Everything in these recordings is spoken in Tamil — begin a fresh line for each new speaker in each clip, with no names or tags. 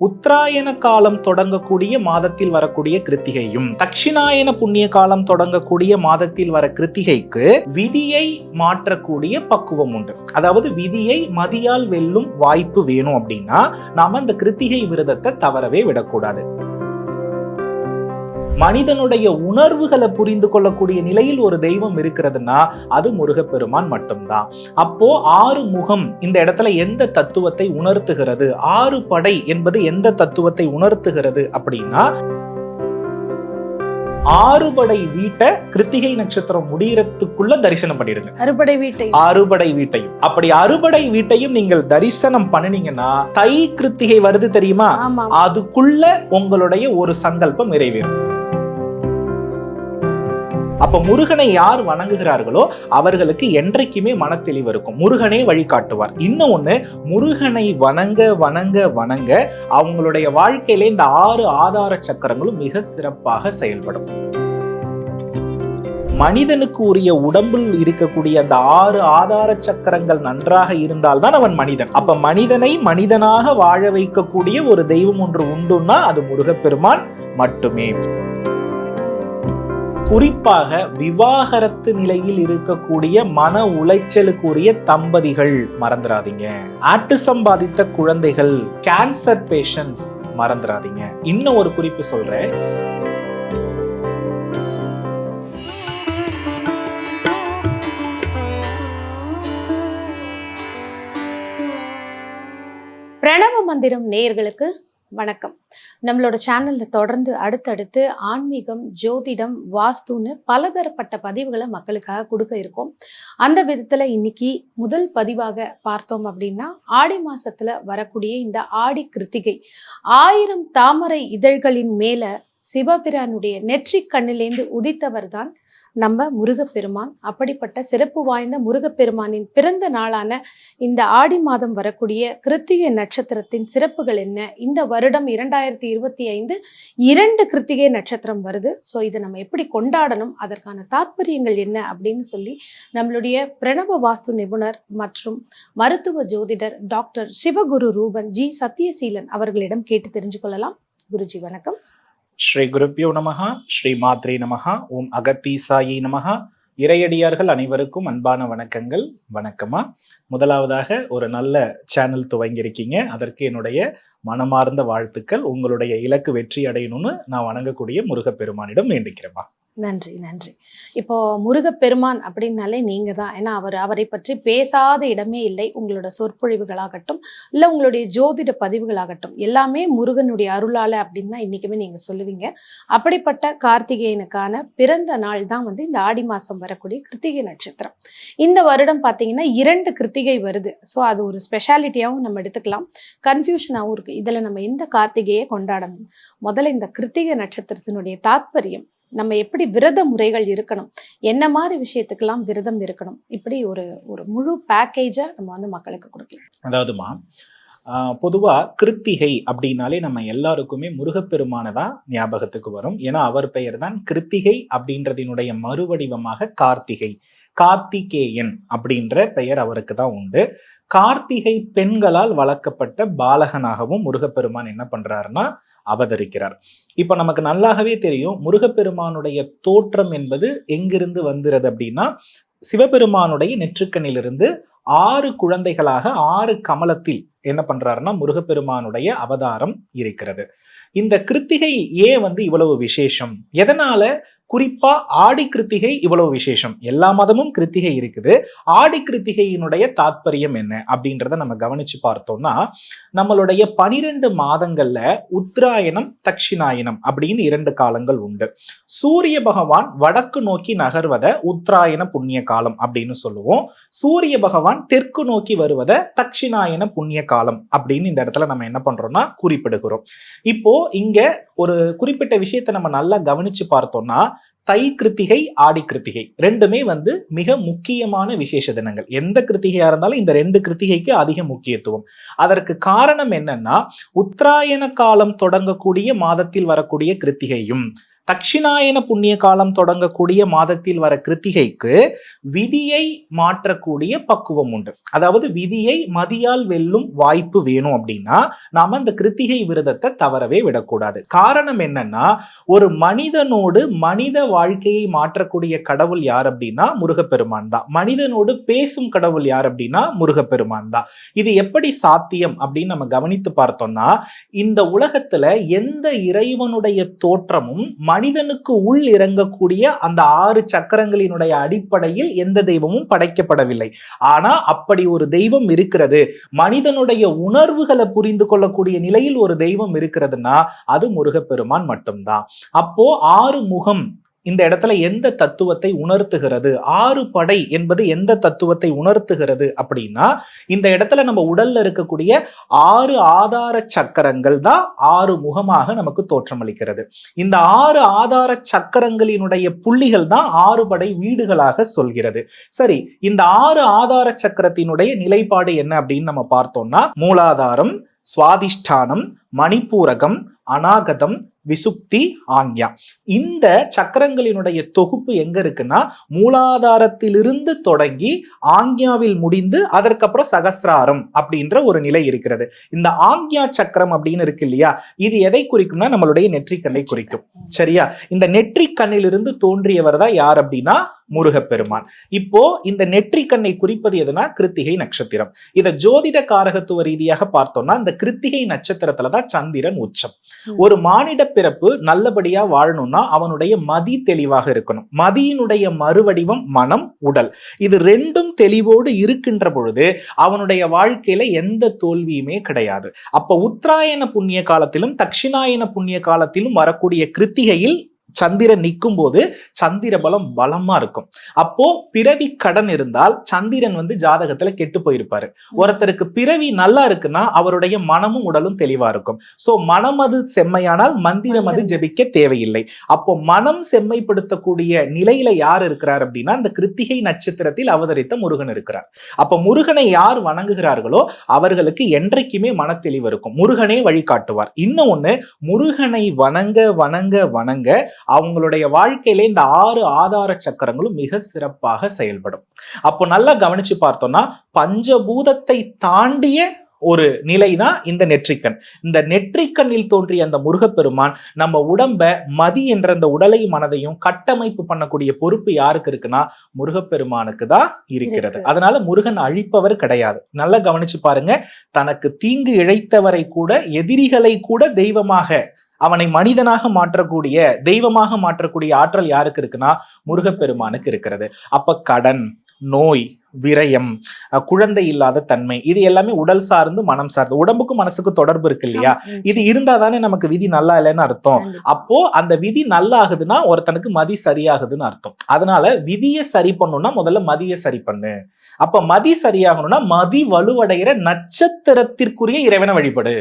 உத்தராயண காலம் தொடங்கக்கூடிய மாதத்தில் வரக்கூடிய கிருத்திகையும் தட்சிணாயன புண்ணிய காலம் தொடங்கக்கூடிய மாதத்தில் வர கிருத்திகைக்கு விதியை மாற்றக்கூடிய பக்குவம் உண்டு. அதாவது விதியை மதியால் வெல்லும் வாய்ப்பு வேணும் அப்படின்னா நாம அந்த கிருத்திகை விரதத்தை தவறவே விடக்கூடாது. மனிதனுடைய உணர்வுகளை புரிந்து கொள்ளக்கூடிய நிலையில் ஒரு தெய்வம் இருக்கிறதுனா அது முருகப்பெருமான் மட்டும்தான். அப்போ ஆறு முகம் இந்த இடத்துல எந்த தத்துவத்தை உணர்த்துகிறது? ஆறு படை என்பது எந்த தத்துவத்தை உணர்த்துகிறது அப்படின்னா ஆறுபடை வீட்டை கிருத்திகை நட்சத்திரம் முடியறதுக்குள்ள தரிசனம் பண்ணிடுங்க.
அறுபடை வீட்டை.
அறுபடை வீட்டையும். அப்படி அறுபடை வீட்டையும் நீங்கள் தரிசனம் பண்ணினீங்கன்னா தை கிருத்திகை வருது தெரியுமா? அதுக்குள்ள உங்களுடைய ஒரு சங்கல்பம் நிறைவேறும். அப்போ முருகனை யார் வணங்குகிறார்களோ அவர்களுக்கு என்றைக்குமே மனத்தெளிவு இருக்கும். முருகனே வழிகாட்டுவார். இன்னும் ஒன்று முருகனை வணங்க வணங்க வணங்க அவங்களுடைய வாழ்க்கையில இந்த ஆறு ஆதார சக்கரங்களும் மிக சிறப்பாக செயல்படும். மனிதனுக்கு உரிய உடம்பில் இருக்கக்கூடிய அந்த ஆறு ஆதார சக்கரங்கள் நன்றாக இருந்தால்தான் அவன் மனிதன். அப்ப மனிதனை மனிதனாக வாழ வைக்கக்கூடிய ஒரு தெய்வம் ஒன்று உண்டுன்னா அது முருகப்பெருமான் மட்டுமே. குறிப்பாக விவாகரத்து நிலையில் இருக்கக்கூடிய மன உளைச்சலுக்குரிய தம்பதிகள் மறந்துடாதீங்க ஆட்டிசம் பாதித்த குழந்தைகள் கேன்சர் பேஷண்ட்ஸ் மறந்துடாதீங்க இன்னும் ஒரு குறிப்பு சொல்றேன்.
பிரணவ மந்திரம் நேயர்களுக்கு வணக்கம். நம்மளோட சேனல்ல தொடர்ந்து அடுத்தடுத்து ஆன்மீகம் ஜோதிடம் வாஸ்துன்னு பலதரப்பட்ட பதிவுகளை மக்களுக்காக கொடுக்க இருக்கோம். அந்த விதத்துல இன்னைக்கு முதல் பதிவாக பார்த்தோம் அப்படின்னா ஆடி மாசத்துல வரக்கூடிய இந்த ஆடி கிருத்திகை ஆயிரம் தாமரை இதழ்களின் மேல சிவபிரானுடைய நெற்றிக் கண்ணிலேந்து உதித்தவர் தான் நம்ம முருகப்பெருமான் அப்படிப்பட்ட சிறப்பு வாய்ந்த முருகப்பெருமானின் பிறந்த நாளான இந்த ஆடி மாதம் வரக்கூடிய கிருத்திகை நட்சத்திரத்தின் சிறப்புகள் என்ன? இந்த வருடம் இரண்டாயிரத்தி இருபத்தி ஐந்து இரண்டு கிருத்திகை நட்சத்திரம் வருது. ஸோ இதை நம்ம எப்படி கொண்டாடணும்? அதற்கான தாத்பரியங்கள் என்ன? அப்படின்னு சொல்லி நம்மளுடைய பிரணவ வாஸ்து நிபுணர் மற்றும் மருத்துவ ஜோதிடர் டாக்டர் சிவகுரு ரூபன் ஜி சத்யசீலன் அவர்களிடம் கேட்டு தெரிஞ்சு கொள்ளலாம். குருஜி வணக்கம்.
ஸ்ரீ குருப்பியோ நமஹா ஸ்ரீ மாத்ரே நமஹா ஓம் அகத்தீசாயி நமகா இறையடியார்கள் அனைவருக்கும் அன்பான வணக்கங்கள் வணக்கமா முதலாவதாக ஒரு நல்ல சேனல் துவங்கியிருக்கீங்க. அதற்கு என்னுடைய மனமார்ந்த வாழ்த்துக்கள். உங்களுடைய இலக்கு வெற்றி அடையணும்னு நான் வணங்கக்கூடிய முருகப்பெருமானிடம் வேண்டிக்கிறேம்மா.
நன்றி நன்றி. இப்போ முருகப்பெருமான் அப்படின்னாலே நீங்க தான் ஏன்னா அவர் அவரை பற்றி பேசாத இடமே இல்லை. உங்களோட சொற்பொழிவுகளாகட்டும் இல்லை உங்களுடைய ஜோதிட பதிவுகளாகட்டும் எல்லாமே முருகனுடைய அருளால அப்படின்னு தான் இன்னைக்குமே நீங்க சொல்லுவீங்க. அப்படிப்பட்ட கார்த்திகேயனுக்கான பிறந்த நாள் தான் வந்து இந்த ஆடி மாசம் வரக்கூடிய கிருத்திகை நட்சத்திரம். இந்த வருடம் பார்த்தீங்கன்னா இரண்டு கிருத்திகை வருது. ஸோ அது ஒரு ஸ்பெஷாலிட்டியாகவும் நம்ம எடுத்துக்கலாம். கன்ஃபியூஷனாகவும் இருக்கு. இதில் நம்ம எந்த கார்த்திகையை கொண்டாடணும்? முதல்ல இந்த கிருத்திகை நட்சத்திரத்தினுடைய தாத்பரியம் நம்ம எப்படி விரத முறைகள் இருக்கணும்? என்ன மாதிரி விஷயத்துக்கெல்லாம் விரதம் இருக்கணும்? இப்படி ஒரு ஒரு முழு பேக்கேஜை நம்ம வந்து மக்களுக்கு கொடுக்கலாம்.
அதாவதுமா பொதுவாக கிருத்திகை அப்படின்னாலே நம்ம எல்லாருக்குமே முருகப்பெருமான தான் ஞாபகத்துக்கு வரும். ஏன்னா அவர் பெயர் தான் கிருத்திகை அப்படின்றதினுடைய மறுவடிவமாக கார்த்திகை. கார்த்திகேயன் அப்படின்ற பெயர் அவருக்கு தான் உண்டு. கார்த்திகை பெண்களால் வளர்க்கப்பட்ட பாலகனாகவும் முருகப்பெருமான் என்ன பண்றாருன்னா அவதரிக்கிறார். இப்போ நமக்கு நல்லாகவே தெரியும் முருகப்பெருமானுடைய தோற்றம் என்பது எங்கிருந்து வந்துறது அப்படின்னா சிவபெருமானுடைய நெற்றுக்கண்ணிலிருந்து ஆறு குழந்தைகளாக ஆறு கமலத்தில் என்ன பண்றாருன்னா முருகப்பெருமானுடைய அவதாரம் இருக்கிறது. இந்த கிருத்திகை ஏன் வந்து இவ்வளவு விசேஷம்? எதனால குறிப்பா ஆடி கிருத்திகை இவ்வளவு விசேஷம். எல்லா மதமும் கிருத்திகை இருக்குது. ஆடி கிருத்திகையினுடைய தாத்பரியம் என்ன அப்படின்றத நம்ம கவனிச்சு பார்த்தோம்னா நம்மளுடைய பனிரெண்டு மாதங்கள்ல உத்தராயணம் தக்ஷிணாயனம் அப்படின்னு இரண்டு காலங்கள் உண்டு. சூரிய பகவான் வடக்கு நோக்கி நகர்வத உத்தராயண புண்ணிய காலம் அப்படின்னு சொல்லுவோம். சூரிய பகவான் தெற்கு நோக்கி வருவத தக்ஷிணாயன புண்ணிய காலம் அப்படின்னு இந்த இடத்துல நம்ம என்ன பண்றோம்னா குறிப்பிடுகிறோம். இப்போ இங்க ஒரு குறிப்பிட்ட விஷயத்தை நம்ம நல்லா கவனிச்சு பார்த்தோம்னா தை கிருத்திகை ஆடி கிருத்திகை ரெண்டுமே வந்து மிக முக்கியமான விசேஷ தினங்கள். எந்த கிருத்திகையா இருந்தாலும் இந்த ரெண்டு கிருத்திகைக்கு அதிக முக்கியத்துவம். அதற்கு காரணம் என்னன்னா உத்தராயண காலம் தொடங்கக்கூடிய மாதத்தில் வரக்கூடிய கிருத்திகையும் தட்சிணாயன புண்ணிய காலம் தொடங்கக்கூடிய மாதத்தில் வர கிருத்திகைக்கு விதியை மாற்றக்கூடிய பக்குவம் உண்டு. அதாவது விதியை மதியால் வெல்லும் வாய்ப்பு வேணும் அப்படின்னா நாம அந்த கிருத்திகை விரதத்தை தவறவே விடக்கூடாது. காரணம் என்னன்னா ஒரு மனிதனோடு மனித வாழ்க்கையை மாற்றக்கூடிய கடவுள் யார் அப்படின்னா முருகப்பெருமான் தான். மனிதனோடு பேசும் கடவுள் யார் அப்படின்னா முருகப்பெருமான் தான். இது எப்படி சாத்தியம் அப்படின்னு நம்ம கவனித்து பார்த்தோம்னா இந்த உலகத்துல எந்த இறைவனுடைய தோற்றமும் மனிதனுக்கு உள் இறங்கக்கூடிய அந்த ஆறு சக்கரங்களினுடைய அடிப்படையில் எந்த தெய்வமும் படைக்கப்படவில்லை. ஆனா அப்படி ஒரு தெய்வம் இருக்கிறது. மனிதனுடைய உணர்வுகளை புரிந்து கொள்ளக்கூடிய நிலையில் ஒரு தெய்வம் இருக்கிறதுனா அது முருகப்பெருமான் மட்டும்தான். அப்போ ஆறு முகம் இந்த இடத்துல எந்த தத்துவத்தை உணர்த்துகிறது? ஆறு படை என்பது எந்த தத்துவத்தை உணர்த்துகிறது அப்படின்னா இந்த இடத்துல நம்ம உடல்ல இருக்கக்கூடிய ஆறு ஆதார சக்கரங்கள் தான் ஆறு முகமாக நமக்கு தோற்றமளிக்கிறது இந்த ஆறு ஆதார சக்கரங்களினுடைய புள்ளிகள் தான் ஆறு படை வீடுகளாக சொல்கிறது. சரி இந்த ஆறு ஆதார சக்கரத்தினுடைய நிலைப்பாடு என்ன அப்படின்னு நம்ம பார்த்தோம்னா மூலாதாரம் சுவாதிஷ்டானம் மணிப்பூரகம் அநாகதம் விசுப்தி ஆங்யா இந்த சக்கரங்களினுடைய தொகுப்பு எங்க இருக்குன்னா மூலாதாரத்திலிருந்து தொடங்கி ஆங்யாவில் முடிந்து அதற்கப்புறம் சகசிராரம் அப்படின்ற ஒரு நிலை இருக்கிறது. இந்த ஆங்யா சக்கரம் அப்படின்னு இருக்கு இல்லையா இது எதை குறிக்கும்னா நம்மளுடைய நெற்றிக்கண்ணை குறிக்கும். சரியா? இந்த நெற்றிக்கண்ணிலிருந்து தோன்றியவர் தான் யார் அப்படின்னா முருகப்பெருமான். இப்போ இந்த நெற்றிக்கண்ணை குறிப்பது எதுனா கிருத்திகை நட்சத்திரம். இத ஜோதிட காரகத்துவ ரீதியாக பார்த்தோம்னா இந்த கிருத்திகை நட்சத்திரத்துல தான் சந்திரன் உச்சம். ஒரு மானிட பிறப்பு நல்லபடியா வாழணும்னா அவனுடைய மதி தெளிவாக இருக்கணும். மதியினுடைய மறுவடிவம் மனம் உடல். இது ரெண்டும் தெளிவோடு இருக்கின்ற பொழுது அவனுடைய வாழ்க்கையில எந்த தோல்வியுமே கிடையாது. அப்ப உத்தராயண புண்ணிய காலத்திலும் தட்சிணாயன புண்ணிய காலத்திலும் வரக்கூடிய கிருத்திகையில் சந்திரன் நிற்கும் போது சந்திர பலம் பலமா இருக்கும். அப்போ பிறவி கடன் இருந்தால் சந்திரன் வந்து ஜாதகத்துல கெட்டு போயிருப்பாரு. ஒருத்தருக்கு பிறவி நல்லா இருக்குன்னா அவருடைய மனமும் உடலும் தெளிவா இருக்கும். சோ மனம் அது செம்மையானால் மந்திரம் அது. ஜெபிக்க தேவையில்லை. அப்போ மனம் செம்மைப்படுத்தக்கூடிய நிலையில யார் இருக்கிறார் அப்படின்னா இந்த கிருத்திகை நட்சத்திரத்தில் அவதரித்த முருகன் இருக்கிறார். அப்ப முருகனை யார் வணங்குகிறார்களோ அவர்களுக்கு என்றைக்குமே மனத்தெளிவு இருக்கும். முருகனே வழிகாட்டுவார். இன்னும் ஒண்ணு முருகனை வணங்க வணங்க வணங்க அவங்களுடைய வாழ்க்கையில இந்த ஆறு ஆதார சக்கரங்களும் மிக சிறப்பாக செயல்படும். அப்போ நல்லா கவனிச்சு பார்த்தோம்னா பஞ்சபூதத்தை தாண்டிய ஒரு நிலை தான் இந்த நெற்றிக்கண். இந்த நெற்றிக்கண்ணில் தோன்றிய அந்த முருகப்பெருமான் நம்ம உடம்ப மதி என்ற அந்த உடலையும் மனதையும் கட்டமைப்பு பண்ணக்கூடிய பொறுப்பு யாருக்கு இருக்குன்னா முருகப்பெருமானுக்கு தான் இருக்கிறது.
இருக்கு.
அதனால முருகன் அழிப்பவர் கிடையாது. நல்லா கவனிச்சு பாருங்க தனக்கு தீங்கு இழைத்தவரை கூட எதிரிகளை கூட தெய்வமாக அவனை மனிதனாக மாற்றக்கூடிய தெய்வமாக மாற்றக்கூடிய ஆற்றல் யாருக்கு இருக்குன்னா முருகப்பெருமானுக்கு இருக்கிறது. அப்ப கடன் நோய் விரயம் குழந்தை இல்லாத தன்மை இது எல்லாமே உடல் சார்ந்து மனம் சார்ந்து உடம்புக்கும் மனசுக்கும் தொடர்பு இருக்கு இல்லையா? இது இருந்தா தானே நமக்கு விதி நல்லா இல்லைன்னு அர்த்தம். அப்போ அந்த விதி நல்லா ஆகுதுன்னா ஒருத்தனுக்கு மதி சரியாகுதுன்னு அர்த்தம். அதனால விதியை சரி பண்ணணும்னா முதல்ல மதியை சரி பண்ணு. அப்ப மதி சரியாகணும்னா மதி வலுவடைகிற நட்சத்திரத்திற்குரிய இறைவனை வழிபடு.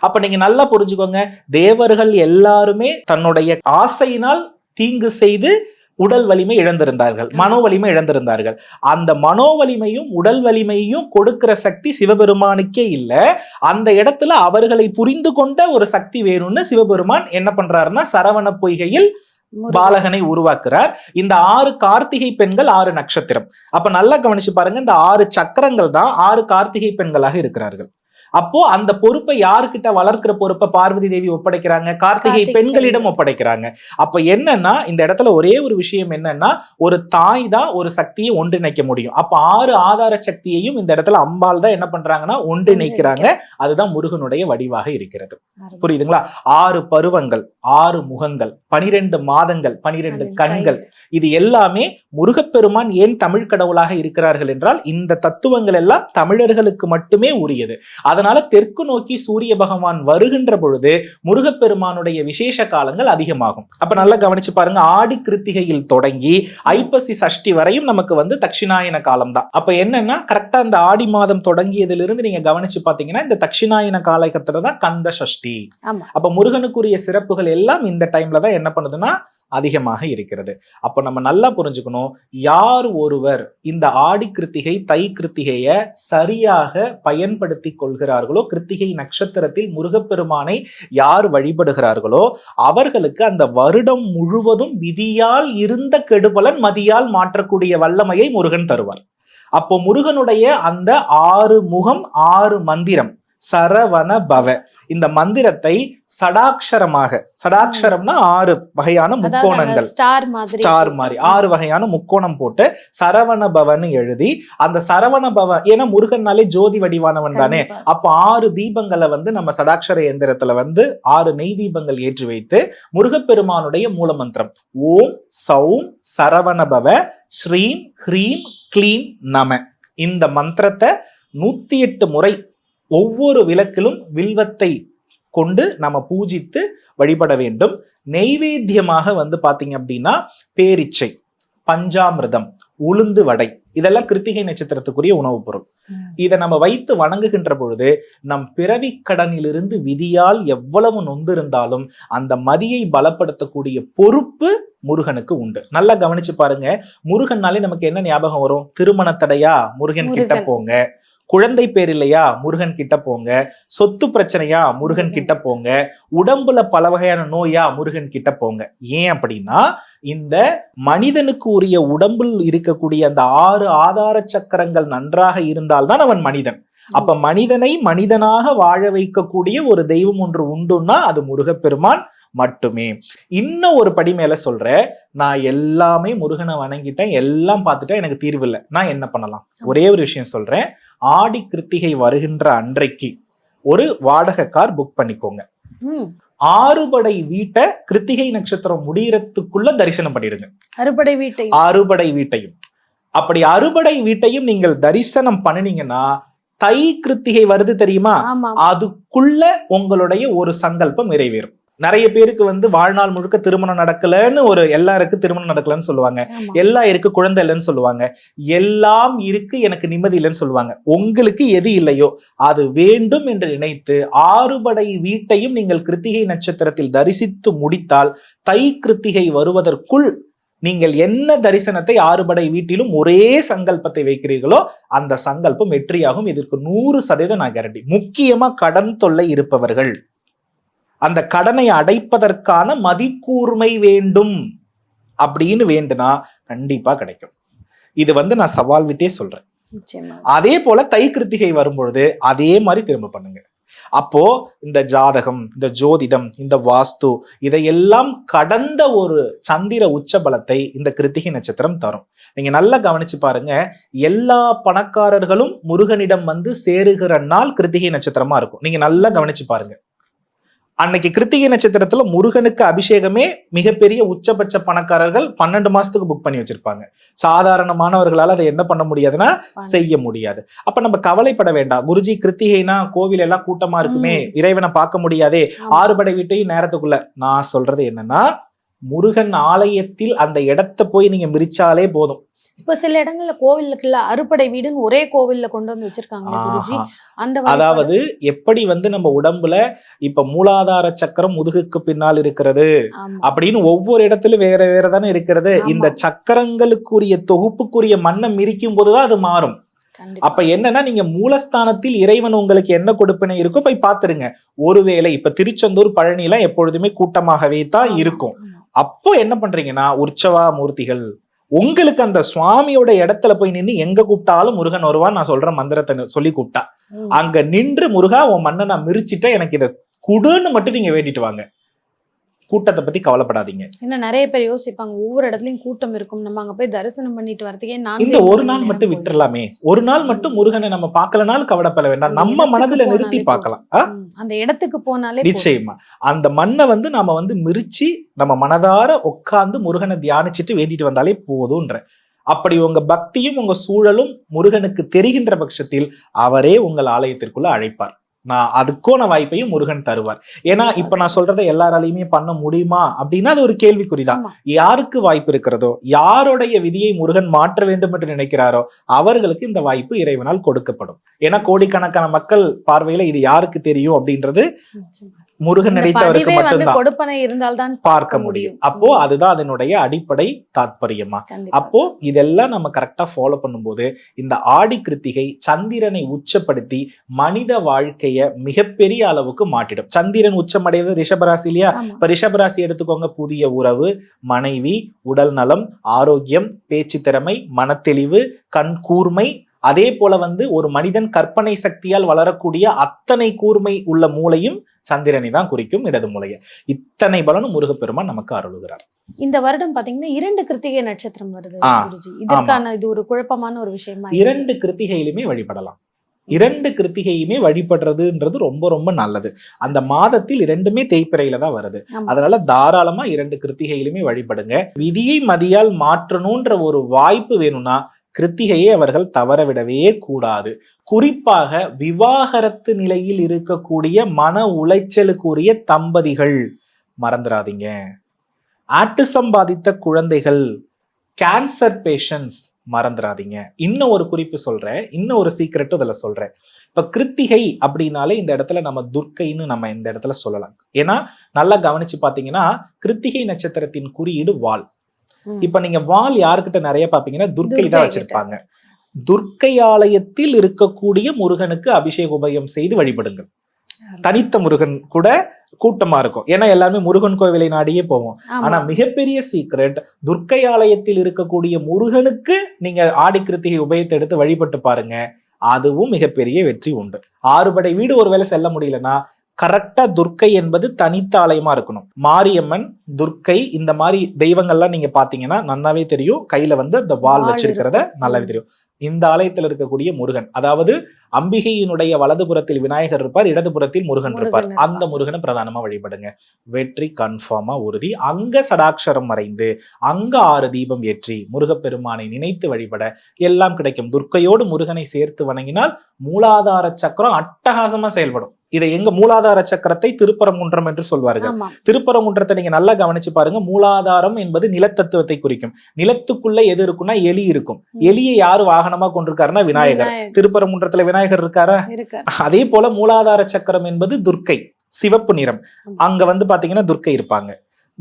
அப்ப நீங்க நல்லா புரிஞ்சுக்கோங்க. தேவர்கள் எல்லாருமே தன்னுடைய ஆசையினால் தீங்கு செய்து உடல் வலிமை இழந்திருந்தார்கள். மனோ வலிமை இழந்திருந்தார்கள். அந்த மனோ வலிமையும் உடல் வலிமையும் கொடுக்கிற சக்தி சிவபெருமானுக்கே இல்ல. அந்த இடத்துல அவர்களை புரிந்து கொண்ட ஒரு சக்தி வேணும்னு சிவபெருமான் என்ன பண்றாருன்னா சரவண பொய்கையில். பாலகனை உருவாக்குறார். இந்த ஆறு கார்த்திகை பெண்கள் ஆறு நட்சத்திரம். அப்ப நல்லா கவனிச்சு பாருங்க இந்த ஆறு சக்கரங்கள் தான் ஆறு கார்த்திகை பெண்களாக இருக்கிறார்கள். அப்போ அந்த பொறுப்பை யாருக்கிட்ட வளர்க்கிற பொறுப்பை பார்வதி தேவி ஒப்படைக்கிறாங்க? கார்த்திகை பெண்களிடம்
பெண்கள்.
ஒப்படைக்கிறாங்க. அப்ப என்னன்னா இந்த இடத்துல ஒரே ஒரு விஷயம் என்னன்னா ஒரு தாய் தான் ஒரு சக்தியை ஒன்றிணைக்க முடியும். அப்ப ஆறு ஆதார சக்தியையும் இந்த இடத்துல அம்பாள் தான் என்ன பண்றாங்கன்னா ஒன்றிணைக்கிறாங்க. அதுதான் முருகனுடைய வடிவாக இருக்கிறது. புரியுதுங்களா? ஆறு பருவங்கள் ஆறு முகங்கள் பனிரெண்டு மாதங்கள் பனிரெண்டு கண்கள். இது எல்லாமே முருகப்பெருமான் ஏன் தமிழ் கடவுளாக இருக்கிறார்கள் என்றால் இந்த தத்துவங்கள் எல்லாம் தமிழர்களுக்கு மட்டுமே உரியது. அதனால தெற்கு நோக்கி சூரிய பகவான் வருகின்ற பொழுது முருகப்பெருமானுடைய விசேஷ காலங்கள் அதிகமாகும். அப்ப நல்லா கவனிச்சு பாருங்க ஆடி கிருத்திகையில் தொடங்கி ஐப்பசி சஷ்டி வரையும் நமக்கு வந்து தட்சிணாயன காலம் தான் அப்ப என்னன்னா கரெக்டா அந்த ஆடி மாதம் தொடங்கியதிலிருந்து நீங்க கவனிச்சு பாத்தீங்கன்னா இந்த தட்சிணாயன காலகட்டத்துல தான் கந்த சஷ்டி. அப்ப முருகனுக்குரிய சிறப்புகள் எல்லாம் இந்த டைம்ல தான் என்ன பண்ணுதுன்னா அதிகமாக இருக்கிறது. அப்போ நம்ம நல்லா புரிஞ்சுக்கணும் யார் ஒருவர் இந்த ஆடி கிருத்திகை தை கிருத்திகைய சரியாக பயன்படுத்தி கொள்கிறார்களோ கிருத்திகை நட்சத்திரத்தில் முருகப்பெருமானை யார் வழிபடுகிறார்களோ அவர்களுக்கு அந்த வருடம் முழுவதும் விதியால் இருந்த கெடுபலன் மதியால் மாற்றக்கூடிய வல்லமையை முருகன் தருவார். அப்போ முருகனுடைய அந்த ஆறு முகம் ஆறு மந்திரம் சரவண பவ இந்த மந்திரத்தை சடாட்சரமாக சடாட்சரம்னா ஆறு வகையான முக்கோணங்கள்.
ஸ்டார் மாதிரி
ஆறு வகையான முக்கோணம் போட்டு சரவண பவன்னு எழுதி அந்த சரவண பவ ஏன்னா முருகன்னாலே ஜோதி வடிவானவன் தானே. அப்போ ஆறு தீபங்களை வந்து நம்ம சடாட்சர எந்திரத்துல வந்து ஆறு நெய் தீபங்கள் ஏற்றி வைத்து முருகப்பெருமானுடைய மூல மந்திரம் ஓம் சௌம் சரவணபவ ஸ்ரீம் ஹ்ரீம் க்ளீம் நம. இந்த மந்திரத்தை நூத்தி எட்டு முறை ஒவ்வொரு விளக்கிலும் வில்வத்தை கொண்டு நம்ம பூஜித்து வழிபட வேண்டும். நெய்வேத்தியமாக வந்து பாத்தீங்க அப்படின்னா பேரிச்சை பஞ்சாமிர்தம் உளுந்து வடை இதெல்லாம் கிருத்திகை நட்சத்திரத்துக்குரிய உணவுப் பொருள். இதை நம்ம வைத்து வணங்குகின்ற பொழுது நம் பிறவி கடனிலிருந்து விதியால் எவ்வளவு நொந்திருந்தாலும் அந்த மதியை பலப்படுத்தக்கூடிய பொறுப்பு முருகனுக்கு உண்டு. நல்லா கவனிச்சு பாருங்க. முருகன்னாலே நமக்கு என்ன ஞாபகம் வரும்? திருமண தடையா முருகன் கிட்ட. போங்க. குழந்தை பேர் இல்லையா? முருகன் கிட்ட போங்க. சொத்து பிரச்சனையா? முருகன் கிட்ட போங்க. உடம்புல பல வகையான நோயா? முருகன் கிட்ட போங்க. ஏன் அப்படின்னா இந்த மனிதனுக்கு உரிய உடம்பில் இருக்கக்கூடிய அந்த ஆறு ஆதார சக்கரங்கள் நன்றாக இருந்தால்தான் அவன் மனிதன். அப்ப மனிதனை மனிதனாக வாழ வைக்கக்கூடிய ஒரு தெய்வம் ஒன்று உண்டுன்னா அது முருகப்பெருமான் மட்டுமே. இன்னும் ஒரு படி மேல சொல்றேன் நான் எல்லாமே முருகனை வணங்கிட்டேன். எல்லாம் பார்த்துட்டேன். எனக்கு தீர்வு இல்லை. நான் என்ன பண்ணலாம்? ஒரே ஒரு விஷயம் சொல்றேன். ஆடி கிருத்திகை வருகின்ற அன்றைக்கு ஒரு வாடகை கார் புக் பண்ணிக்கோங்க. ஆறுபடை வீட்டை கிருத்திகை நட்சத்திரம் முடியறதுக்குள்ள தரிசனம் பண்ணிடுங்க.
அறுபடை வீட்டை.
அறுபடை வீட்டையும். அப்படி அறுபடை வீட்டையும் நீங்கள் தரிசனம் பண்ணுனீங்கன்னா தை கிருத்திகை வருது தெரியுமா? அதுக்குள்ள உங்களுடைய ஒரு சங்கல்பம் நிறைவேறும். நிறைய பேருக்கு வந்து வாழ்நாள் முழுக்க திருமணம் நடக்கலன்னு ஒரு எல்லாருக்கும் திருமணம் நடக்கலன்னு சொல்லுவாங்க.
ஆமா.
எல்லாம் இருக்கு குழந்தை இல்லைன்னு சொல்லுவாங்க. எல்லாம் இருக்கு எனக்கு நிம்மதி இல்லைன்னு சொல்லுவாங்க. உங்களுக்கு எது இல்லையோ அது வேண்டும் என்று நினைத்து ஆறுபடை வீட்டையும் நீங்கள் கிருத்திகை நட்சத்திரத்தில் தரிசித்து முடித்தால் தை கிருத்திகை வருவதற்குள் நீங்கள் என்ன தரிசனத்தை ஆறுபடை வீட்டிலும் ஒரே சங்கல்பத்தை வைக்கிறீர்களோ அந்த சங்கல்பம் வெற்றியாகும். இதற்கு நூறு சதவீதம் நான் கேரண்டி முக்கியமா கடன் தொல்லை இருப்பவர்கள். அந்த கடனை அடைப்பதற்கான மதிக்கூர்மை வேண்டும் அப்படின்னு வேண்டுனா கண்டிப்பா கிடைக்கும். இது வந்து நான் சவால் விட்டே சொல்றேன். அதே போல தை கிருத்திகை வரும்பொழுது அதே மாதிரி திரும்ப பண்ணுங்க. அப்போ இந்த ஜாதகம் இந்த ஜோதிடம் இந்த வாஸ்து இதையெல்லாம் கடந்த ஒரு சந்திர உச்ச பலத்தை இந்த கிருத்திகை நட்சத்திரம் தரும். நீங்க நல்லா கவனிச்சு பாருங்க. எல்லா பணக்காரர்களும் முருகனிடம் வந்து சேருகிற நாள் கிருத்திகை நட்சத்திரமா இருக்கும். நீங்க நல்லா கவனிச்சு பாருங்க. அன்னைக்கு கிருத்திகை நட்சத்திரத்துல முருகனுக்கு அபிஷேகமே மிகப்பெரிய உச்சபட்ச பணக்காரர்கள் பன்னெண்டு மாசத்துக்கு புக் பண்ணி வச்சிருப்பாங்க. சாதாரணமானவர்களால அதை என்ன பண்ண முடியாதுன்னா செய்ய முடியாது. அப்ப நம்ம கவலைப்பட வேண்டாம். குருஜி கிருத்திகைனா கோவில் எல்லாம் கூட்டமா இருக்குமே. இறைவனை பார்க்க முடியாதே. ஆறுபடை வீட்டையும் நேரத்துக்குள்ள நான் சொல்றது என்னன்னா முருகன் ஆலயத்தில் அந்த இடத்தை போய் நீங்க மிரிச்சாலே போதும்
இப்ப சில இடங்கள்ல கோவிலுக்குள்ள அறுபடை வீடுன்னு ஒரே கோவில்ல கொண்டு வந்து வச்சிருக்காங்க. அந்த
அதாவது எப்படி வந்து நம்ம உடம்புல இப்ப மூலாதார சக்கரம் முதுகுக்கு பின்னால் இருக்கிறது. அப்படின்னு ஒவ்வொரு இடத்துலயும் வேற வேற தானே இருக்கிறது. இந்த சக்கரங்களுக்குரிய தொகுப்புக்குரிய மண்ணை மிரிக்கும் போதுதான் அது மாறும். அப்ப என்னன்னா நீங்க மூலஸ்தானத்தில் இறைவன் உங்களுக்கு என்ன கொடுப்பினை இருக்கோ போய் பாத்துருங்க ஒருவேளை இப்ப திருச்செந்தூர் பழனி எல்லாம் எப்பொழுதுமே கூட்டமாகவே தான் இருக்கும். அப்போ என்ன பண்றீங்கன்னா உற்சவா மூர்த்திகள் உங்களுக்கு அந்த சுவாமியோட இடத்துல போய் நின்னு எங்க கூப்பிட்டாலும் முருகன் வருவான் நான் சொல்ற மந்திரத்தை சொல்லி கூப்பிட்டா. அங்க நின்று முருகா உன் மண்ணை நான் மிரிச்சிட்டேன் எனக்கு இதை குடுன்னு மட்டும் நீங்க வேண்டிட்டு வாங்க கூட்டத்தை பத்தி கவலைப்படாதீங்க.
ஏன்னா நிறைய பேர் யோசிப்பாங்க ஒவ்வொரு இடத்துலயும் கூட்டம் இருக்கும். நம்ம அங்க போய் தரிசனம் பண்ணிட்டு வரதுக்கே நான்
இந்த ஒரு நாள் மட்டும் விட்டுறலாமே. ஒரு நாள் மட்டும் முருகனை நம்ம பார்க்கலனாலும் கவலைப்பட வேண்டாம். நம்ம மனதுல நிறுத்தி பார்க்கலாம்?
அந்த இடத்துக்கு போனாலே.
நிச்சயமா. அந்த மண்ணை வந்து நாம வந்து மிரிச்சு நம்ம மனதார உட்கார்ந்து முருகனை தியானிச்சுட்டு வேண்டிட்டு வந்தாலே போதும்ன்ற. அப்படி உங்க பக்தியும் உங்க சூழலும் முருகனுக்கு தெரிகின்ற பட்சத்தில் அவரே உங்கள் ஆலயத்திற்குள்ள அழைப்பார். நான் அதுக்கான வாய்ப்பையும் முருகன் தருவார். ஏன்னா இப்ப நான் சொல்றதை எல்லாராலையுமே பண்ண முடியுமா? அப்படின்னா அது ஒரு கேள்விக்குறிதான். யாருக்கு வாய்ப்பு இருக்கிறதோ யாருடைய விதியை முருகன் மாற்ற வேண்டும் என்று நினைக்கிறாரோ அவர்களுக்கு இந்த வாய்ப்பு இறைவனால் கொடுக்கப்படும். ஏன்னா கோடிக்கணக்கான மக்கள் பார்வையில இது யாருக்கு தெரியும் அப்படின்றது. முருகன் நினைத்தவருக்கு மட்டும்தான்
கொடுப்பனை இருந்தால்தான்
பார்க்க முடியும் அப்போ. அதுதான் அதனுடைய அடிப்படை தாத்பரியமா. அப்போ இதெல்லாம் நம்ம கரெக்டா ஃபாலோ பண்ணும்போது இந்த ஆடி கிருத்திகை சந்திரனை உச்சப்படுத்தி மனித வாழ்க்கைய மிகப்பெரிய அளவுக்கு மாட்டிடும் சந்திரன் உச்சமடைவது ரிஷபராசி இல்லையா. இப்ப ரிஷபராசி எடுத்துக்கோங்க புதிய உறவு மனைவி உடல் நலம் ஆரோக்கியம் பேச்சு திறமை மனத்தெளிவு கண் கூர்மை அதே போல வந்து ஒரு மனிதன் கற்பனை சக்தியால் வளரக்கூடிய அத்தனை கூர்மை உள்ள மூளையும் சந்திரனை தான் குறிக்கும் இடது மூளையை இத்தனை பலனும் முருகப்பெருமான் நமக்கு அருளுகிறார்.
இந்த வருடம் பாத்தீங்கன்னா இரண்டு கிருத்திகை நட்சத்திரம் வருது இதற்கான இது ஒரு குழப்பமான ஒரு விஷயமா.
இரண்டு கிருத்திகையிலுமே வழிபடலாம். இரண்டு கிருத்திகையுமே வழிபடுறதுன்றது ரொம்ப ரொம்ப நல்லது. அந்த மாதத்தில் இரண்டுமே தேய்பிறையில தான் வருது. அதனால தாராளமா இரண்டு கிருத்திகையிலுமே வழிபடுங்க. விதியை மதியால் மாற்றணுன்ற ஒரு வாய்ப்பு வேணும்னா கிருத்திகையை அவர்கள் தவறவிடவே கூடாது. குறிப்பாக விவாகரத்து நிலையில் இருக்கக்கூடிய மன உளைச்சலுக்குரிய தம்பதிகள். மறந்துடாதீங்க ஆட்டு பாதித்த குழந்தைகள் கேன்சர் பேஷன்ஸ் மறந்துடாதீங்க இன்னும் ஒரு குறிப்பு சொல்றேன். இன்னும் ஒரு சீக்ரெட்டும் இதில் சொல்றேன். இப்போ கிருத்திகை அப்படின்னாலே இந்த இடத்துல நம்ம துர்க்கைன்னு நம்ம இந்த இடத்துல சொல்லலாம். ஏன்னா நல்லா கவனிச்சு பார்த்தீங்கன்னா கிருத்திகை நட்சத்திரத்தின் குறியீடு வால். இப்ப நீங்க வால் யாருக்கிட்ட நிறைய பாப்பீங்கன்னா துர்க்கை தான். வச்சிருப்பாங்க. துர்க்கை ஆலயத்தில் இருக்கக்கூடிய முருகனுக்கு அபிஷேக உபயம் செய்து வழிபடுங்கள். தனித்த முருகன் கூட கூட்டமா இருக்கும். ஏன்னா எல்லாருமே முருகன் கோவிலை நாடியே போவோம். ஆனா மிகப்பெரிய சீக்ரெட் துர்க்கை ஆலயத்தில் இருக்கக்கூடிய முருகனுக்கு நீங்க ஆடி கிருத்திகை உபயத்தை எடுத்து வழிபட்டு பாருங்க. அதுவும் மிகப்பெரிய வெற்றி உண்டு. ஆறுபடை வீடு ஒருவேளை செல்ல முடியலன்னா கரெக்டா துர்க்கை என்பது தனித்த ஆலயமா இருக்கணும். மாரியம்மன் துர்க்கை இந்த மாதிரி தெய்வங்கள்லாம் நீங்க பாத்தீங்கன்னா நல்லாவே தெரியும். கையில வந்து அந்த வால் வச்சிருக்கிறத. நல்லாவே. தெரியும். இந்த ஆலயத்தில் இருக்கக்கூடிய முருகன் அதாவது அம்பிகையினுடைய வலதுபுறத்தில் விநாயகர் இருப்பார் இடதுபுறத்தில் முருகன் இருப்பார். அந்த முருகனை பிரதானமா வழிபடுங்க. வெற்றி கன்ஃபார்மா உறுதி. அங்க சடாட்சரம் மறைந்து அங்க ஆறு தீபம் ஏற்றி முருகப்பெருமானை நினைத்து வழிபட எல்லாம் கிடைக்கும். துர்க்கையோடு முருகனை சேர்த்து வணங்கினால் மூலாதார சக்கரம் அட்டகாசமா செயல்படும். இதை எங்க மூலாதார சக்கரத்தை திருப்பரங்குன்றம் என்று சொல்வார்கள். திருப்பரங்குன்றத்தை நீங்க நல்லா கவனிச்சு பாருங்க. மூலாதாரம் என்பது நிலத்தத்துவத்தை குறிக்கும். நிலத்துக்குள்ள எது இருக்கும்னா எலி இருக்கும். எலியை யாரு வாகனமா கொண்டிருக்காருன்னா விநாயகர். திருப்பரங்குன்றத்துல விநாயகர் இருக்காரா?
இருக்க
அதே போல மூலாதார சக்கரம் என்பது துர்க்கை சிவப்பு நிறம். அங்க வந்து பாத்தீங்கன்னா துர்க்கை இருப்பாங்க.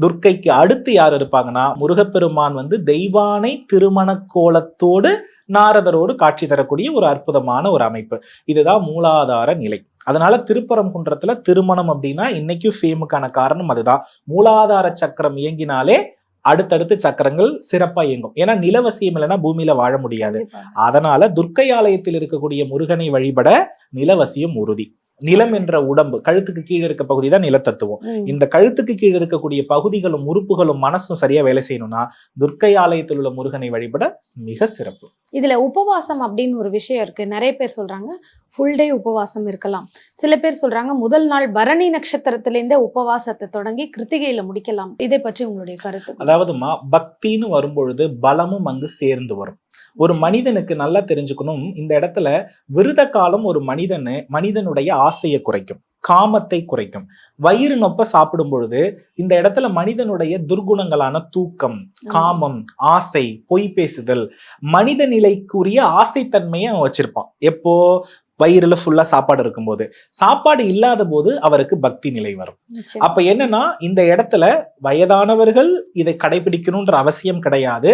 துர்க்கைக்கு அடுத்து யார் இருப்பாங்கன்னா முருகப்பெருமான் வந்து தெய்வானை திருமண கோலத்தோடு நாரதரோடு காட்சி தரக்கூடிய ஒரு அற்புதமான ஒரு அமைப்பு. இதுதான் மூலாதார நிலை. அதனால திருப்பரங்குன்றத்துல திருமணம் அப்படின்னா இன்னைக்கும் ஃபேமுக்கான காரணம் அதுதான். மூலாதார சக்கரம் இயங்கினாலே அடுத்தடுத்து சக்கரங்கள் சிறப்பா இயங்கும். ஏன்னா நிலவசியம் இல்லைன்னா பூமியில வாழ முடியாது. அதனால துர்க்கை ஆலயத்தில் இருக்கக்கூடிய முருகனை வழிபட நிலவசியம் உறுதி. நிலம் என்ற உடம்பு கழுத்துக்கு கீழே இருக்க பகுதி தான் நிலத்தத்துவம். இந்த கழுத்துக்கு கீழே இருக்கக்கூடிய பகுதிகளும் உறுப்புகளும் மனசும் சரியா வேலை செய்யணும்னா துர்க்கை ஆலயத்தில் உள்ள முருகனை வழிபட மிக சிறப்பு.
இதுல உபவாசம் அப்படின்னு ஒரு விஷயம் இருக்கு. நிறைய பேர் சொல்றாங்க ஃபுல் டே உபவாசம் இருக்கலாம். சில பேர் சொல்றாங்க முதல் நாள் பரணி நட்சத்திரத்திலேருந்தே உபவாசத்தை தொடங்கி கிருத்திகையில முடிக்கலாம். இதை பற்றி உங்களுடைய கருத்து.
அதாவதுமா பக்தின்னு வரும்பொழுது பலமும் அங்கு சேர்ந்து வரும். ஒரு மனிதனுக்கு நல்லா தெரிஞ்சுக்கணும். இந்த இடத்துல விருத காலம் ஒரு மனிதனு மனிதனுடைய ஆசையை குறைக்கும் காமத்தை குறைக்கும். வயிறு நொப்ப சாப்பிடும் பொழுது இந்த இடத்துல மனிதனுடைய துர்குணங்களான தூக்கம் காமம் ஆசை பொய் பேசுதல் மனித நிலைக்குரிய ஆசைத்தன்மையை அவன் வச்சிருப்பான். எப்போ? வயிறுல ஃபுல்லா சாப்பாடு இருக்கும்போது. சாப்பாடு இல்லாத போது அவருக்கு பக்தி நிலை வரும். அப்ப என்னன்னா இந்த இடத்துல வயதானவர்கள் இதை கடைபிடிக்கணும்ன்ற அவசியம் கிடையாது.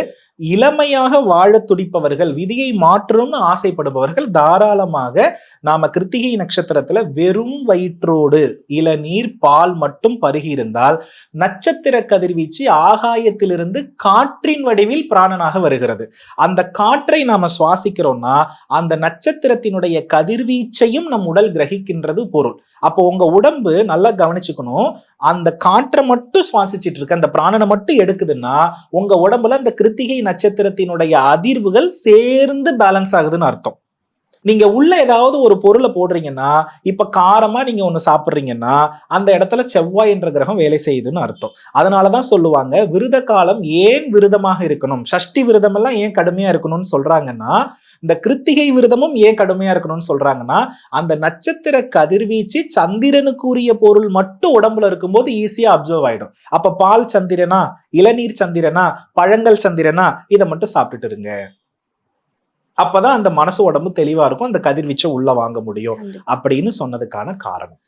இளமையாக வாழ துடிப்பவர்கள் விதியை மாற்றணும்னு ஆசைப்படுபவர்கள் தாராளமாக நாம கிருத்திகை நட்சத்திரத்துல வெறும் வயிற்றோடு இளநீர் பால் மட்டும் பருகி இருந்தால் நட்சத்திர கதிர்வீச்சு ஆகாயத்திலிருந்து காற்றின் வடிவில் பிராணனாக வருகிறது. அந்த காற்றை நாம சுவாசிக்கிறோம்னா அந்த நட்சத்திரத்தினுடைய கதிர்வீச்சையும் நம் உடல் கிரகிக்கின்றது பொருள். அப்போ உங்க உடம்பு நல்லா கவனிச்சுக்கணும். அந்த காற்றை மட்டும் சுவாசிச்சுட்டு இருக்க அந்த பிராணனை மட்டும் எடுக்குதுன்னா உங்க உடம்புல அந்த கிருத்திகை நட்சத்திரத்தினுடைய அதிர்வுகள் சேர்ந்து பேலன்ஸ் ஆகுதுன்னு அர்த்தம். நீங்க உள்ள ஏதாவது ஒரு பொருளை போடுறீங்கன்னா இப்ப காரமா நீங்க ஒண்ணு சாப்பிட்றீங்கன்னா அந்த இடத்துல செவ்வாய் என்ற கிரகம் வேலை செய்யுதுன்னு அர்த்தம். அதனாலதான் சொல்லுவாங்க விருத காலம் ஏன் விரதமாக இருக்கணும்? சஷ்டி விரதம் எல்லாம் ஏன் கடுமையா இருக்கணும்னு சொல்றாங்கன்னா இந்த கிருத்திகை விரதமும் ஏன் கடுமையா இருக்கணும்னு சொல்றாங்கன்னா அந்த நட்சத்திர கதிர்வீச்சு சந்திரனுக்குரிய பொருள் மட்டும் உடம்புல இருக்கும்போது ஈஸியா அப்சர்வ் ஆயிடும். அப்ப பால் சந்திரனா இளநீர் சந்திரனா பழங்கள் சந்திரனா இதை மட்டும் சாப்பிட்டுட்டு இருங்க. அப்பதான் அந்த மனசு உடம்பு தெளிவா இருக்கும் அந்த கதிர்வீச்சை உள்ள வாங்க முடியும். அப்படின்னு சொன்னதுக்கான காரணம்.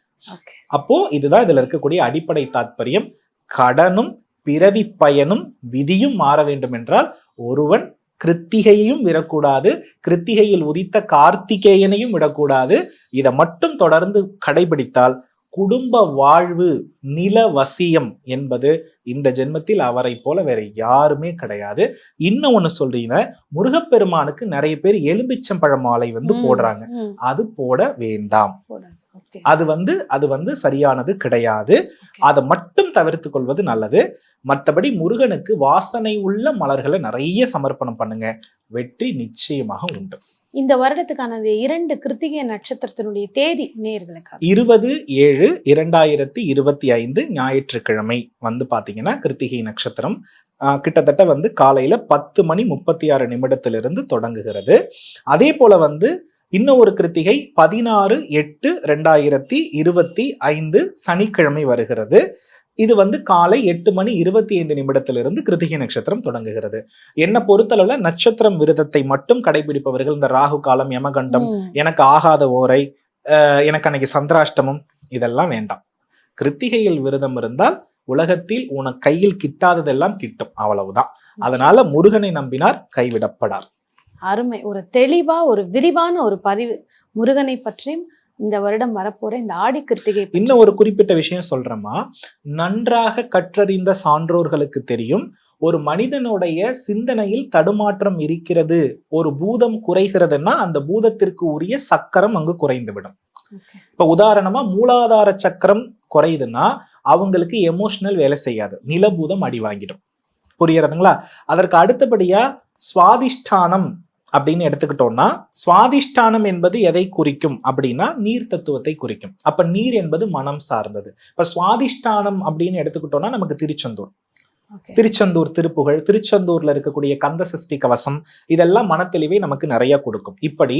அப்போ இதுதான் இதுல இருக்கக்கூடிய அடிப்படை தாத்பரியம். கடனும் பிறவி பயனும் விதியும் மாற வேண்டும் என்றால் ஒருவன் கிருத்திகையையும் விடக்கூடாது கிருத்திகையில் உதித்த கார்த்திகேயனையும் விடக்கூடாது. இதை மட்டும் தொடர்ந்து கடைபிடித்தால் குடும்ப வாழ்வு நில வசியம் என்பது இந்த ஜென்மத்தில் அவரை போல வேற யாருமே கிடையாது. இன்னும் ஒண்ணு சொல்றீங்க முருகப்பெருமானுக்கு நிறைய பேர் எலும்பிச்சம்பழ மாலை வந்து போடுறாங்க. அது போட வேண்டாம். அது வந்து அது வந்து சரியானது கிடையாது. அதை மட்டும் தவிர்த்து கொள்வது நல்லது. மற்றபடி முருகனுக்கு வாசனை உள்ள மலர்களை நிறைய சமர்ப்பணம் பண்ணுங்க. வெற்றி நிச்சயமாக உண்டு.
இந்த வருடத்துக்கான இரண்டு கிருத்திகை நட்சத்திரத்தினுடைய தேதி நேர்களுக்காக.
இருபது ஏழு இரண்டாயிரத்தி இருபத்தி ஐந்து ஞாயிற்றுக்கிழமை வந்து பாத்தீங்கன்னா கிருத்திகை நட்சத்திரம். கிட்டத்தட்ட வந்து காலையில பத்து மணி முப்பத்தி ஆறு நிமிடத்திலிருந்து தொடங்குகிறது. அதே போல வந்து இன்னும் ஒரு கிருத்திகை பதினாறு எட்டு ரெண்டாயிரத்தி இருபத்தி ஐந்து சனிக்கிழமை வருகிறது. இது வந்து காலை எட்டு மணி இருபத்தி ஐந்து நிமிடத்திலிருந்து கிருத்திகை நட்சத்திரம் தொடங்குகிறது. என்ன பொறுத்தளவுல நட்சத்திரம் விரதத்தை மட்டும் கடைபிடிப்பவர்கள் இந்த ராகு காலம் யமகண்டம் எனக்கு ஆகாத ஓரை எனக்கு அன்னைக்கு சந்திராஷ்டமம் இதெல்லாம் வேண்டாம். கிருத்திகையில் விரதம் இருந்தால் உலகத்தில் உனக்கு கையில் கிட்டாததெல்லாம் கிட்டும் அவ்வளவுதான். அதனால முருகனை நம்பினார் கைவிடப்படார்.
அருமை. ஒரு தெளிவா ஒரு விரிவான ஒரு பதிவு முருகனை பற்றியும் இந்த வருடம் வரப்போற இந்த ஆடி கிருத்திகை.
இன்னும் ஒரு குறிப்பிட்ட விஷயம் சொல்றேம்மா. நன்றாக கற்றறிந்த சான்றோர்களுக்கு தெரியும் ஒரு மனிதனுடைய சிந்தனையில் தடுமாற்றம் இருக்கிறது. ஒரு பூதம் குறைகிறதுன்னா அந்த பூதத்திற்கு உரிய சக்கரம் அங்கு குறைந்துவிடும். இப்ப உதாரணமா மூலாதார சக்கரம் குறையுதுன்னா அவங்களுக்கு எமோஷனல் வேலை செய்யாது. நிலபூதம் அடி வாங்கிடும். புரியறதுங்களா அதற்கு அடுத்தபடியா சுவாதிஷ்டானம் அப்படின்னு எடுத்துக்கிட்டோம்னா சுவாதிஷ்டானம் என்பது எதை குறிக்கும் அப்படின்னா நீர் தத்துவத்தை குறிக்கும். அப்ப நீர் என்பது மனம் சார்ந்தது. இப்ப சுவாதிஷ்டானம் அப்படின்னு எடுத்துக்கிட்டோம்னா நமக்கு திருச்செந்தூர். திருச்செந்தூர் திருப்புகழ் திருச்செந்தூர்ல இருக்கக்கூடிய கந்த சஷ்டி கவசம் இதெல்லாம் மனத்தெளிவை நமக்கு நிறைய கொடுக்கும். இப்படி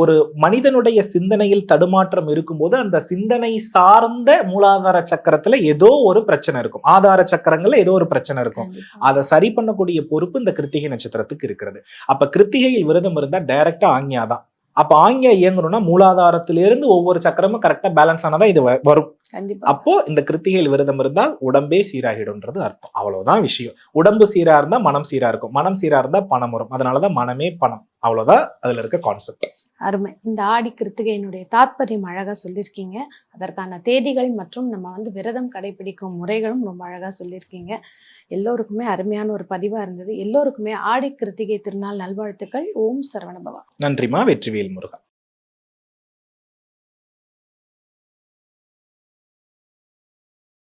ஒரு மனிதனுடைய சிந்தனையில் தடுமாற்றம் இருக்கும்போது அந்த சிந்தனை சார்ந்த மூலாதார சக்கரத்துல ஏதோ ஒரு பிரச்சனை இருக்கும். ஆதார சக்கரங்கள்ல ஏதோ ஒரு பிரச்சனை இருக்கும். அதை சரி பண்ணக்கூடிய பொறுப்பு இந்த கிருத்திகை நட்சத்திரத்துக்கு இருக்கிறது. அப்ப கிருத்திகையில் விரதம் இருந்தா டைரக்டா தான் அப்ப ஆக்ஞா இயங்கணும்னா மூலாதாரத்திலிருந்து ஒவ்வொரு சக்கரமும் கரெக்டா பேலன்ஸ் ஆனதா இது வரும்.
கண்டிப்பா.
அப்போ இந்த கிருத்திகையில் விரதம் இருந்தால் உடம்பே சீராகிடும்ன்றது அர்த்தம். அவ்வளவுதான் விஷயம். உடம்பு சீரா இருந்தா மனம் சீரா இருக்கும். மனம் சீரா இருந்தா பணம் வரும். அதனாலதான் மனமே பணம். அவ்வளவுதான் அதுல இருக்க கான்செப்ட்
அருமை. இந்த ஆடி கிருத்திகையினுடைய தாத்பரியம் அழகாக சொல்லியிருக்கீங்க அதற்கான தேதிகள் மற்றும் நம்ம வந்து விரதம் கடைபிடிக்கும் முறைகளும் ரொம்ப அழகாக சொல்லியிருக்கீங்க எல்லோருக்குமே அருமையான ஒரு பதிவாக இருந்தது. எல்லோருக்குமே ஆடி கிருத்திகை திருநாள் நல்வாழ்த்துக்கள். ஓம் சரவணபவா.
நன்றிமா. வெற்றிவேல் முருகன்